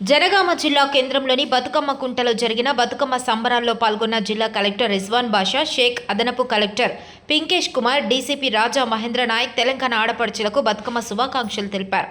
జనగామ జిల్లా కేంద్రంలోని బతుకమ్మ కుంటలో జరిగిన బతుకమ్మ సంబరాల్లో పాల్గొన్న జిల్లా కలెక్టర్ రిజ్వాన్ బాషా షేక్ అదనపు కలెక్టర్ పింకేష్ కుమార్ డీసీపీ రాజా మహేంద్ర నాయక్ తెలంగాణ ఆడపడుచులకు బతుకమ్మ శుభాకాంక్షలు తెలిపారు.